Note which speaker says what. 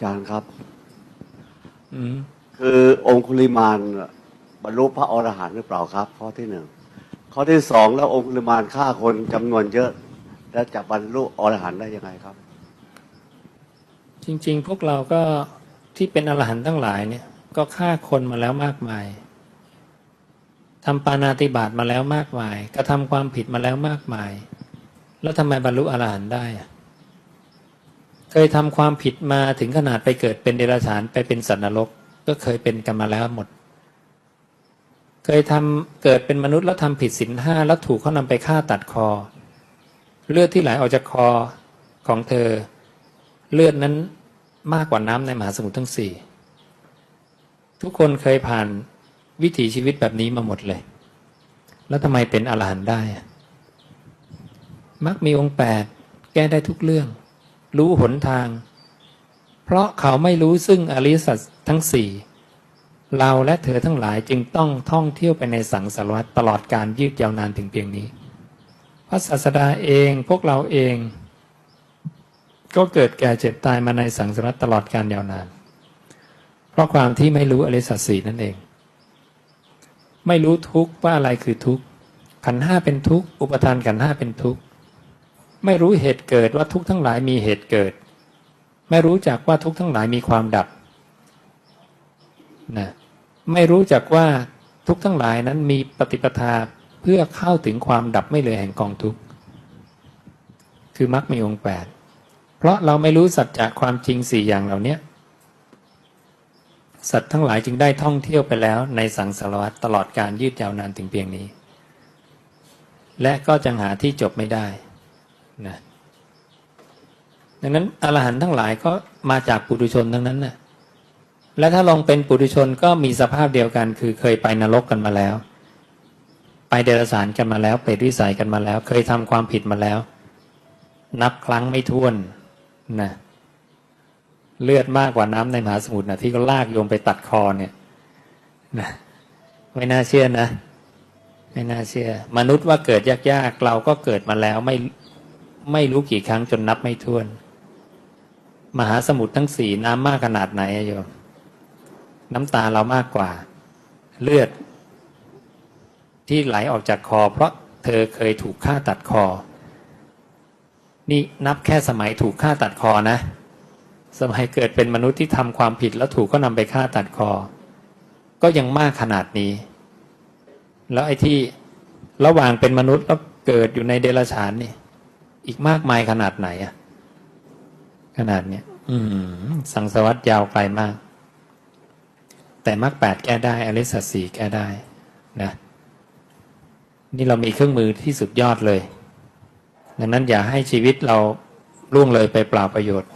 Speaker 1: อาจารย์ครับ
Speaker 2: อืม
Speaker 1: คือองคุลิมานบรรลุพระอรหันต์หรือเปล่าครับ ข้อที่หนึ่งข้อที่สองแล้วองคุลิมานฆ่าคนจำนวนเยอะ แล้วจะบรรลุอรหันต์ได้ยังไงครับ
Speaker 2: จริง ๆ พวกเราก็ที่เป็นอรหันต์ทั้งหลายเนี่ย ก็ฆ่าคนมาแล้วมากมายทำปานาติบาตมาแล้วมากมาย กระทำความผิดมาแล้วมากมาย แล้วทำไมบรรลุอรหันต์ได้อะ เคยทำความผิดมาถึงขนาดไปเกิดเป็นเดรัจฉานไปเป็นสัตว์นรก ก็เคยเป็นกันมาแล้วหมด เคยทำเกิดเป็นมนุษย์แล้วทำผิดศีลห้าแล้วถูกเขานำไปฆ่าตัดคอ เลือดที่ไหลออกจากคอของเธอ เลือดนั้นมากกว่าน้ำในมหาสมุทรทั้งสี่ทุกคนเคยผ่านวิถีชีวิตแบบนี้มาหมดเลย แล้วทำไมเป็นอรหันต์ได้ มักมีองค์แปดแก้ได้ทุกเรื่อง รู้หนทาง เพราะเขาไม่รู้ซึ่งอริสัจทั้งสี่เราและเธอทั้งหลายจึงต้องท่องเที่ยวไปในสังสารวัฏตลอดการยืดยาวนานถึงเพียงนี้ พระศาสดาเองพวกเราเอง ก็เกิดแก่เจ็บตายมาในสังสารวัฏตลอดการยาวนาน เพราะความที่ไม่รู้อริสัจสี่นั่นเอง ไม่รู้ทุกข์ว่าอะไรคือทุกข์ขันห้าเป็นทุกข์อุปทานขันห้าเป็นทุกข์ ไม่รู้เหตุเกิดว่าทุกข์ทั้งหลายมีเหตุเกิด ไม่รู้จักว่าทุกข์ทั้งหลายมีความดับนะไม่รู้จักว่าทุกข์ทั้งหลายนั้นมีปฏิปทาเพื่อเข้าถึงความดับไม่เหลือแห่งกองทุกข์คือมรรคมีองค์แปดเพราะเราไม่รู้สัจจะความจริงสี่อย่างเหล่านี้สัตว์ทั้งหลายจึงได้ท่องเที่ยวไปแล้วในสังสารวัฏตลอดการยืดยาวนานถึงเพียงนี้ และก็จะหาที่จบไม่ได้ นะดังนั้นอรหันต์ทั้งหลายก็มาจากปุถุชนทั้งนั้นนะและถ้าลองเป็นปุถุชนก็มีสภาพเดียวกัน คือเคยไปนรกกันมาแล้ว ไปเดรัจฉานกันมาแล้วเปรตวิสัยกันมาแล้ว เคยทำความผิดมาแล้ว นับครั้งไม่ถ้วนนะเลือดมากกว่าน้ำในมหาสมุทรนะที่ก็ลากโยมไปตัดคอเนี่ยนะไม่น่าเชื่อนะ ไม่น่าเชื่อ มนุษย์ว่าเกิดยากๆเราก็เกิดมาแล้วไม่ ไม่รู้กี่ครั้งจนนับไม่ถ้วน มหาสมุทรทั้งสี่น้ำมากขนาดไหนโยมน้ำตาเรามากกว่า เลือด ที่ไหลออกจากคอ เพราะเธอเคยถูกฆ่าตัดคอ นี่นับแค่สมัยถูกฆ่าตัดคอนะ สมัยเกิดเป็นมนุษย์ที่ทำความผิดแล้วถูกก็นำไปฆ่าตัดคอ ก็ยังมากขนาดนี้ แล้วไอ้ที่ระหว่างเป็นมนุษย์แล้วเกิดอยู่ในเดรัจฉานนี่ อีกมากมายขนาดไหนอะขนาดเนี้ยอืม สังสวัตยาวไกลมาก แต่มรรคแปดแก้ได้ อริสัตสี่แก้ได้นะ นี่เรามีเครื่องมือที่สุดยอดเลย ดังนั้นอย่าให้ชีวิตเราล่วงเลยไปเปล่าประโยชน์